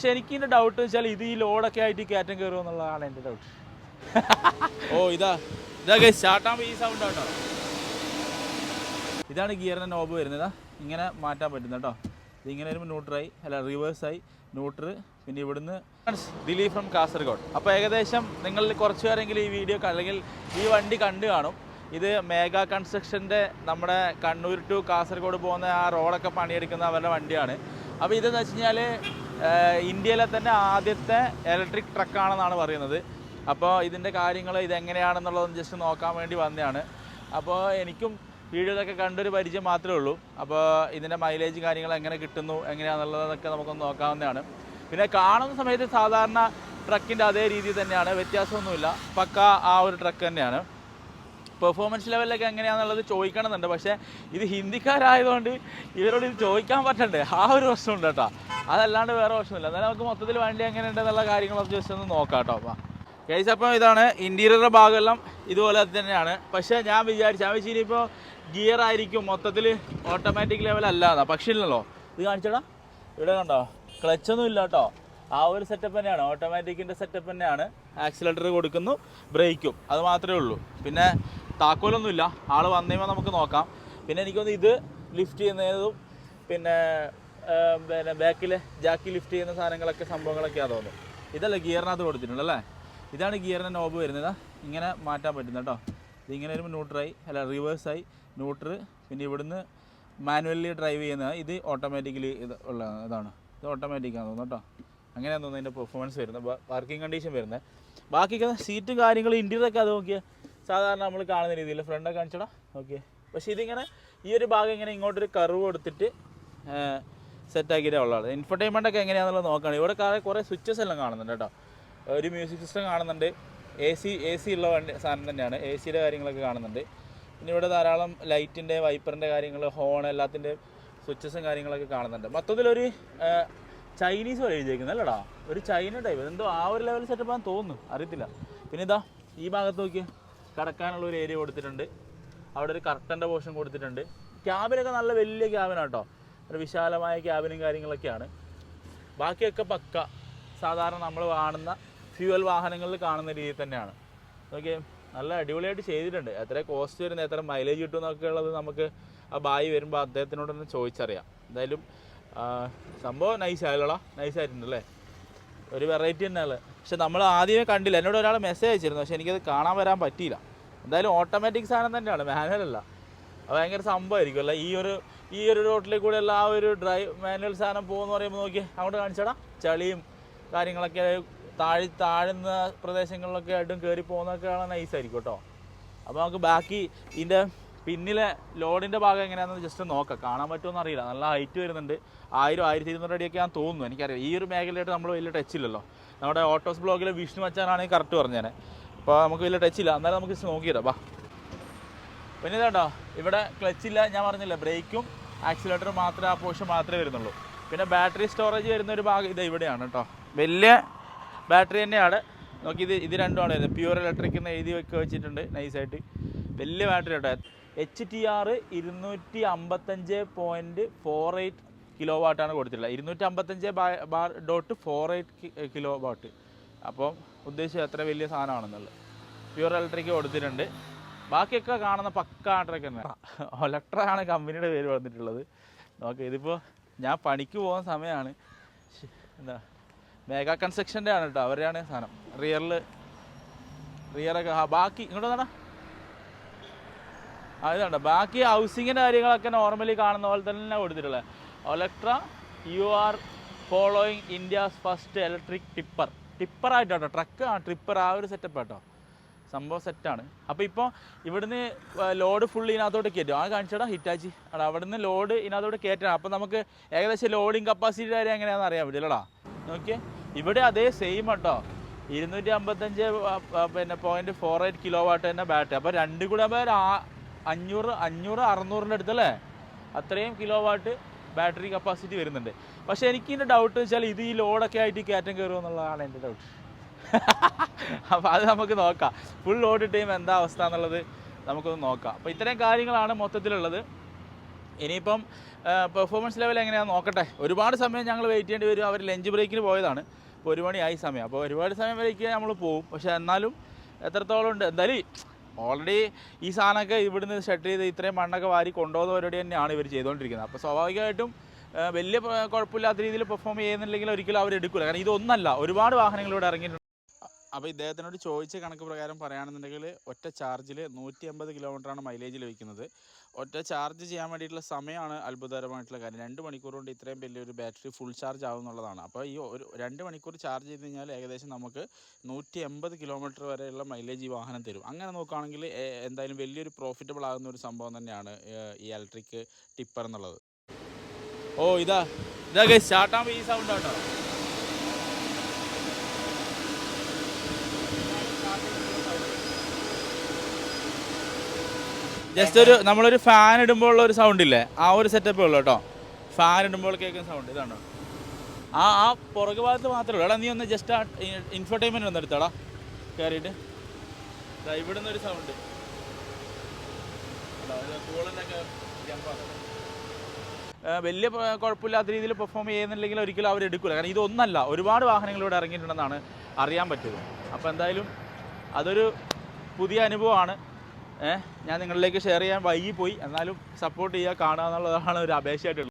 പക്ഷെ എനിക്ക് ഇതിന്റെ ഡൗട്ട് വെച്ചാൽ ഇത് ഈ ലോഡൊക്കെ ആയിട്ട് കയറ്റം കയറുമോ എന്നുള്ളതാണ് എന്റെ ഡൗട്ട് ഓ ഇതാ. ഇതാ സ്റ്റാർട്ടാകുമ്പോൾ ഈ സൗണ്ട് കേട്ടോ ഇതാണ് ഗിയറിന്റെ നോബ് വരുന്നത്. ഇങ്ങനെ മാറ്റാൻ പറ്റുന്നത് കേട്ടോ. ഇതിങ്ങനെ വരുമ്പോൾ ന്യൂട്രായി അല്ല റിവേഴ്സായി ന്യൂട്ര് പിന്നെ ഇവിടുന്ന് ദിലീപ് ഫ്രം കാസർഗോഡ്. അപ്പോൾ ഏകദേശം നിങ്ങളിൽ കുറച്ച് പേരെങ്കിലും ഈ വീഡിയോ അല്ലെങ്കിൽ ഈ വണ്ടി കണ്ടു കാണും. ഇത് മേഘ കൺസ്ട്രക്ഷന്റെ നമ്മുടെ കണ്ണൂർ ടു കാസർഗോഡ് പോകുന്ന ആ റോഡൊക്കെ പണിയെടുക്കുന്ന അവരുടെ വണ്ടിയാണ്. അപ്പോൾ ഇതെന്ന് വെച്ച് കഴിഞ്ഞാൽ ഇന്ത്യയിലെ തന്നെ ആദ്യത്തെ ഇലക്ട്രിക് ട്രക്കാണെന്നാണ് പറയുന്നത്. അപ്പോൾ ഇതിന്റെ കാര്യങ്ങൾ ഇതെങ്ങനെയാണെന്നുള്ളതൊന്ന് ജസ്റ്റ് നോക്കാൻ വേണ്ടി വന്നതാണ്. അപ്പോൾ എനിക്കും വീഡിയോയിലൊക്കെ കണ്ടൊരു പരിചയം മാത്രമേ ഉള്ളൂ. അപ്പോൾ ഇതിന്റെ മൈലേജ് കാര്യങ്ങൾ എങ്ങനെ കിട്ടുന്നു എങ്ങനെയാണെന്നുള്ളതൊക്കെ നമുക്കൊന്ന് നോക്കാവുന്നതാണ്. പിന്നെ കാണുന്ന സമയത്ത് സാധാരണ ട്രക്കിന്റെ അതേ രീതി തന്നെയാണ്. വ്യത്യാസമൊന്നുമില്ല. പക്ക ആ ഒരു ട്രക്ക് തന്നെയാണ്. പെർഫോമൻസ് ലെവലിലൊക്കെ എങ്ങനെയാണെന്നുള്ളത് ചോദിക്കണമെന്നുണ്ട്. പക്ഷേ ഇത് ഹിന്ദിക്കാരായതുകൊണ്ട് ഇവരോട് ഇത് ചോദിക്കാൻ പറ്റണ്ടേ? ആ ഒരു പ്രശ്നമുണ്ട് കേട്ടോ. അതല്ലാണ്ട് വേറെ പ്രശ്നമില്ല. എന്നാലും നമുക്ക് മൊത്തത്തിൽ വണ്ടി എങ്ങനെയുണ്ടെന്നുള്ള കാര്യങ്ങളൊക്കെ ജസ്റ്റ് ഒന്ന് നോക്കാം കേട്ടോ അപ്പം. കേസ് ഇതാണ് ഇന്റീരിയറുടെ ഭാഗമെല്ലാം ഇതുപോലെ തന്നെയാണ്. പക്ഷേ ഞാൻ വിചാരിച്ചു ആ വെച്ചാൽ ഇനിയിപ്പോൾ ഗിയർ ആയിരിക്കും മൊത്തത്തിൽ ഓട്ടോമാറ്റിക് ലെവൽ അല്ലാതാ പക്ഷേ ഇല്ലല്ലോ. ഇത് കാണിച്ചടാ. ഇവിടെ കണ്ടോ? ക്ലച്ചൊന്നും ഇല്ല കേട്ടോ. ആ ഒരു സെറ്റപ്പ് തന്നെയാണ്. ഓട്ടോമാറ്റിക്കിന്റെ സെറ്റപ്പ് തന്നെയാണ്. ആക്സിലേറ്റർ കൊടുക്കുന്നു. ബ്രേക്കും അത് മാത്രമേ ഉള്ളൂ. പിന്നെ താക്കോലൊന്നുമില്ല. ആൾ വന്നു നമുക്ക് നോക്കാം. പിന്നെ എനിക്കൊന്ന് ഇത് ലിഫ്റ്റ് ചെയ്യുന്നതും പിന്നെ പിന്നെ ബാക്കിലെ ജാക്കി ലിഫ്റ്റ് ചെയ്യുന്ന സാധനങ്ങളൊക്കെ സംഭവങ്ങളൊക്കെയാണ് തോന്നുന്നു. ഇതല്ല ഗിയറിനകത്ത് കൊടുത്തിട്ടുണ്ട് അല്ലേ? ഇതാണ് ഗിയറിന്റെ നോബ് വരുന്നത്. ഇങ്ങനെ മാറ്റാൻ പറ്റുന്നത് കേട്ടോ. ഇതിങ്ങനെ വരുമ്പോൾ ന്യൂട്രായി അല്ല റിവേഴ്സായി ന്യൂട്ര് പിന്നെ ഇവിടുന്ന് മാനുവലി ഡ്രൈവ് ചെയ്യുന്നത് ഇത് ഓട്ടോമാറ്റിക്കലി ഇത് ഉള്ള ഇതാണ്. ഇത് ഓട്ടോമാറ്റിക്കാണ് തോന്നുന്നു കേട്ടോ. അങ്ങനെയാണ് തോന്നുന്നത് അതിന്റെ പെർഫോമൻസ് വരുന്നത്. പാർക്കിംഗ് കണ്ടീഷൻ വരുന്നത്. ബാക്കിയൊക്കെ സീറ്റും കാര്യങ്ങളും ഇന്റീരിയറൊക്കെ അത് നോക്കിയാൽ സാധാരണ നമ്മൾ കാണുന്ന രീതിയിൽ ഫ്രണ്ടൊക്കെ കാണിച്ചടാ. ഓക്കെ പക്ഷേ ഇതിങ്ങനെ ഈ ഒരു ഭാഗം ഇങ്ങനെ ഇങ്ങോട്ടൊരു കർവ് കൊടുത്തിട്ട് സെറ്റാക്കിയിട്ടേ ഉള്ളത് ഇൻഫർടൈൻമെന്റ് ഒക്കെ എങ്ങനെയാണെന്നുള്ളത് നോക്കുകയാണ് ഇവിടെ കാ- കുറേ സ്വിച്ചസ് എല്ലാം കാണുന്നുണ്ട് കേട്ടോ. ഒരു മ്യൂസിക് സിസ്റ്റം കാണുന്നുണ്ട്. എ സി എ സി ഉള്ള വണ്ടി സാധനം തന്നെയാണ്. എ സിയുടെ കാര്യങ്ങളൊക്കെ കാണുന്നുണ്ട്. പിന്നെ ഇവിടെ ധാരാളം ലൈറ്റിന്റെ വൈപ്പറിന്റെ കാര്യങ്ങൾ ഹോൺ എല്ലാത്തിന്റെ സ്വിച്ചസും കാര്യങ്ങളൊക്കെ കാണുന്നുണ്ട്. മൊത്തത്തിലൊരു ചൈനീസ് പോലെ എഴുതിയേക്കുന്നത് അല്ലടാ. ഒരു ചൈന ടൈപ്പ് എന്തോ ആ ഒരു ലെവൽ സെറ്റപ്പ് ആണെന്ന് തോന്നുന്നു. അറിയത്തില്ല. പിന്നെ ഇതാ ഈ ഭാഗത്ത് നോക്കി കടക്കാനുള്ള ഒരു ഏരിയ കൊടുത്തിട്ടുണ്ട്. അവിടെ ഒരു കർട്ടന്റെ പോർഷൻ കൊടുത്തിട്ടുണ്ട്. ക്യാബിനൊക്കെ നല്ല വലിയ ക്യാബിനാട്ടോ ഒരു വിശാലമായ ക്യാബിനും കാര്യങ്ങളൊക്കെയാണ്. ബാക്കിയൊക്കെ പക്ക. സാധാരണ നമ്മൾ കാണുന്ന ഫ്യൂവൽ വാഹനങ്ങളിൽ കാണുന്ന രീതിയിൽ തന്നെയാണ്. ഓക്കെ നല്ല അടിപൊളിയായിട്ട് ചെയ്തിട്ടുണ്ട്. എത്ര കോസ്റ്റ് വരുന്നത് എത്ര മൈലേജ് കിട്ടും എന്നൊക്കെ ഉള്ളത് നമുക്ക് ആ ബായി വരുമ്പോൾ അദ്ദേഹത്തിനോട് തന്നെ ചോദിച്ചറിയാം. എന്തായാലും സംഭവം നൈസ് നൈസായിട്ടുണ്ടല്ലേ ഒരു വെറൈറ്റി തന്നെയാണ് പക്ഷെ നമ്മൾ ആദ്യമേ കണ്ടില്ല. എന്നോട് ഒരാൾ മെസ്സേജ് അയച്ചിരുന്നു. പക്ഷെ എനിക്കത് കാണാൻ വരാൻ പറ്റിയില്ല. എന്തായാലും ഓട്ടോമാറ്റിക് സാധനം തന്നെയാണ്. മാനുവൽ അല്ല. അത് ഭയങ്കര സംഭവമായിരിക്കും. അല്ല ഈ ഒരു ഈ ഒരു റോട്ടിലേക്ക് കൂടെ ഉള്ള ആ ഒരു ഡ്രൈവ് മാനുവൽ സാധനം പോകുമെന്ന് പറയുമ്പോൾ നോക്കി അങ്ങോട്ട് കാണിച്ചടാ. ചളിയും കാര്യങ്ങളൊക്കെ താഴി താഴ്ന്ന പ്രദേശങ്ങളിലൊക്കെ ആയിട്ടും കയറി പോകുന്നതൊക്കെ കാണാൻ നൈസായിരിക്കും കേട്ടോ. അപ്പോൾ നമുക്ക് ബാക്കി ഇതിന്റെ പിന്നിലെ ലോഡിന്റെ ഭാഗം എങ്ങനെയാണെന്ന് ജസ്റ്റ് നോക്കാം. കാണാൻ പറ്റുമെന്ന് അറിയില്ല. നല്ല ഹൈറ്റ് വരുന്നുണ്ട്. ആയിരം ആയിരത്തി ഇരുന്നൂറ് അടിയൊക്കെ ഞാൻ തോന്നുന്നു. എനിക്കറിയാം. ഈ ഒരു മേഖലയായിട്ട് നമ്മൾ വലിയ ടച്ച് ഇല്ലല്ലോ. നമ്മുടെ ഓട്ടോസ് ബ്ലോഗിലെ വിഷ്ണു അച്ഛനാണ് കറക്റ്റ് പറഞ്ഞേനെ. അപ്പോൾ നമുക്ക് വലിയ ടച്ച് ഇല്ല. എന്നാലും നമുക്ക് just നോക്കിയിടാം ബാ പിന്നെ ഇതാട്ടോ ഇവിടെ ക്ലച്ച് ഇല്ല. ഞാൻ പറഞ്ഞില്ല ബ്രേക്കും ആക്സിലേറ്റർ മാത്രമേ ആ പോർഷൻ മാത്രമേ വരുന്നുള്ളൂ. പിന്നെ ബാറ്ററി സ്റ്റോറേജ് വരുന്ന ഒരു ഭാഗം ഇത് ഇവിടെയാണ് കേട്ടോ വലിയ ബാറ്ററി തന്നെയാണ്. നോക്കി ഇത് ഇത് രണ്ടുമാണ് പ്യൂർ ഇലക്ട്രിക് എന്ന് എഴുതി വെക്കുക വെച്ചിട്ടുണ്ട്. നൈസായിട്ട് വലിയ ബാറ്ററി കേട്ടോ എച്ച് ടി ആർ ഇരുന്നൂറ്റി അമ്പത്തഞ്ച് പോയിന്റ് ഫോർ എയ്റ്റ് കിലോ വാട്ടാണ് കൊടുത്തിട്ടുള്ളത് ഇരുന്നൂറ്റി അമ്പത്തഞ്ച് bar dot four eight kilo watt അപ്പം ഉദ്ദേശിച്ചത് എത്ര വലിയ സാധനമാണെന്നുള്ളത്. പ്യൂർ ഇലക്ട്രിക് കൊടുത്തിട്ടുണ്ട്. ബാക്കിയൊക്കെ കാണുന്ന പക്ക ഇലക്ട്രിക് തന്നെ. ഒലക്ട്രാണ് കമ്പനിയുടെ പേര് വന്നിട്ടുള്ളത്. നോക്ക് ഇതിപ്പോൾ ഞാൻ പണിക്ക് പോകുന്ന സമയമാണ്. എന്താ? മേഘ കൺസ്ട്രക്ഷന്റെ ആണ് കേട്ടോ. അവരെയാണ് സാധനം. റിയറിൽ റിയറൊക്കെ ബാക്കി ഇങ്ങോട്ട് വന്നടാ. ആ ഇതുണ്ട്. ബാക്കി ഹൗസിങ്ങിന്റെ കാര്യങ്ങളൊക്കെ നോർമലി കാണുന്ന പോലെ തന്നെ കൊടുത്തിട്ടുള്ളത്. Olectra you are following India's first electric tipper ടിപ്പറായിട്ടോ truck ആ ട്രിപ്പർ ആ ഒരു സെറ്റപ്പ് കേട്ടോ സംഭവം സെറ്റാണ് അപ്പോൾ ഇപ്പോൾ ഇവിടുന്ന് ലോഡ് ഫുൾ ഇതിനകത്തോട്ട് കയറ്റും. ആ കാണിച്ചടാ ഹിറ്റാച്ചി. അവിടെ അവിടുന്ന് ലോഡ് ഇതിനകത്തോട്ട് കയറ്റണം. അപ്പോൾ നമുക്ക് ഏകദേശം ലോഡിങ് കപ്പാസിറ്റി കാര്യം എങ്ങനെയാണെന്ന് അറിയാൻ പറ്റില്ലടാ. നോക്കിയേ ഇവിടെ അതേ സെയിം കേട്ടോ ഇരുന്നൂറ്റി അമ്പത്തഞ്ച് പിന്നെ point four eight kilo watt തന്നെ ബാറ്ററി അപ്പോൾ രണ്ടും കൂടെ ആ- അഞ്ഞൂറ് അഞ്ഞൂറ് അറുന്നൂറിന്റെ അടുത്തല്ലേ അത്രയും കിലോ വാട്ട് ബാറ്ററി കപ്പാസിറ്റി വരുന്നുണ്ട്. പക്ഷേ എനിക്ക് ഇതിന്റെ ഡൗട്ട് വെച്ചാൽ ഇത് ഈ ലോഡൊക്കെ ആയിട്ട് കയറ്റം കയറുമോ എന്നുള്ളതാണ് എന്റെ ഡൗട്ട് അപ്പോൾ അത് നമുക്ക് നോക്കാം. ഫുൾ ലോഡ് ടൈം എന്താ അവസ്ഥ എന്നുള്ളത് നമുക്കൊന്ന് നോക്കാം. അപ്പോൾ ഇത്രയും കാര്യങ്ങളാണ് മൊത്തത്തിലുള്ളത്. ഇനിയിപ്പം പെർഫോമൻസ് ലെവൽ എങ്ങനെയാണെന്ന് നോക്കട്ടെ? ഒരുപാട് സമയം ഞങ്ങൾ വെയിറ്റ് ചെയ്യേണ്ടി വരും. അവർ ലഞ്ച് ബ്രേക്കിന് പോയതാണ്. ഇപ്പോൾ ഒരു മണിയായി സമയം. അപ്പോൾ ഒരുപാട് സമയം വരേക്ക് നമ്മൾ പോകും പക്ഷേ എന്നാലും എത്രത്തോളം ഉണ്ട്? എന്തായാലും ഓൾറെഡി ഈ സാധനമൊക്കെ ഇവിടുന്ന് ഷട്ട് ചെയ്ത് ഇത്രയും മണ്ണൊക്കെ വാരി കൊണ്ടുപോകുന്ന പരിപാടി തന്നെയാണ് ഇവർ ചെയ്തുകൊണ്ടിരിക്കുന്നത്. അപ്പോൾ സ്വാഭാവികമായിട്ടും വലിയ കുഴപ്പമില്ലാത്ത രീതിയിൽ പെർഫോം ചെയ്യുന്നില്ലെങ്കിൽ ഒരിക്കലും അവർ എടുക്കില്ല കാരണം ഇതൊന്നല്ല. ഒരുപാട് വാഹനങ്ങൾ ഇവിടെ ഇറങ്ങിയിട്ടുണ്ട്. അപ്പോൾ ഇദ്ദേഹത്തിനോട് ചോദിച്ച കണക്ക് പ്രകാരം പറയുകയാണെന്നുണ്ടെങ്കിൽ ഒറ്റ ചാർജിൽ നൂറ്റി അമ്പത് കിലോമീറ്ററാണ് മൈലേജ് ലഭിക്കുന്നത് ഒറ്റ ചാർജ് ചെയ്യാൻ വേണ്ടിയിട്ടുള്ള സമയമാണ് അത്ഭുതകരമായിട്ടുള്ള കാര്യം. രണ്ട് മണിക്കൂർ കൊണ്ട് ഇത്രയും വലിയൊരു ബാറ്ററി ഫുൾ ചാർജ് ആവും എന്നുള്ളതാണ് അപ്പോൾ ഈ ഒരു രണ്ട് മണിക്കൂർ ചാർജ് ചെയ്ത് കഴിഞ്ഞാൽ ഏകദേശം നമുക്ക് നൂറ്റി എൺപത് കിലോമീറ്റർ വരെയുള്ള മൈലേജ് ഈ വാഹനം തരും. അങ്ങനെ നോക്കുകയാണെങ്കിൽ എന്തായാലും വലിയൊരു പ്രോഫിറ്റബിൾ ആകുന്ന ഒരു സംഭവം തന്നെയാണ് ഈ ഇലക്ട്രിക് ടിപ്പർ എന്നുള്ളത്. ഓ ഇതാ ഇതാ സ്റ്റാർട്ട് ആകുമ്പോൾ ഈ സൗണ്ട് ഉണ്ടോ ജസ്റ്റ് ഒരു നമ്മളൊരു ഫാൻ ഇടുമ്പോൾ ഉള്ള ഒരു സൗണ്ട് ഇല്ലേ? ആ ഒരു സെറ്റപ്പേ ഉള്ളൂ കേട്ടോ. ഫാൻ ഇടുമ്പോൾ കേൾക്കുന്ന സൗണ്ട് ഇതാണോ? ആ ആ പുറകു ഭാഗത്ത് മാത്രമേ ഉള്ളൂ. നീ ഒന്ന് ജസ്റ്റ് ആ ഇൻഫർടൈൻമെന്റ് ഒന്ന് എടുത്തോടാ. കയറിയിട്ട് ഇവിടുന്ന് ഒരു സൗണ്ട് വലിയ കുഴപ്പമില്ലാത്ത രീതിയിൽ പെർഫോം ചെയ്യുന്നില്ലെങ്കിൽ ഒരിക്കലും അവർ എടുക്കില്ല കാരണം ഇതൊന്നല്ല ഒരുപാട് വാഹനങ്ങൾ ഇവിടെ ഇറങ്ങിയിട്ടുണ്ടെന്നാണ് അറിയാൻ പറ്റിയത്. അപ്പോൾ എന്തായാലും അതൊരു പുതിയ അനുഭവമാണ്. ഞാൻ നിങ്ങളിലേക്ക് ഷെയർ ചെയ്യാൻ വൈകിപ്പോയി. എന്നാലും സപ്പോർട്ട് ചെയ്യുക കാണുക എന്നുള്ളതാണ് ഒരു അപേക്ഷയായിട്ടുള്ളത്.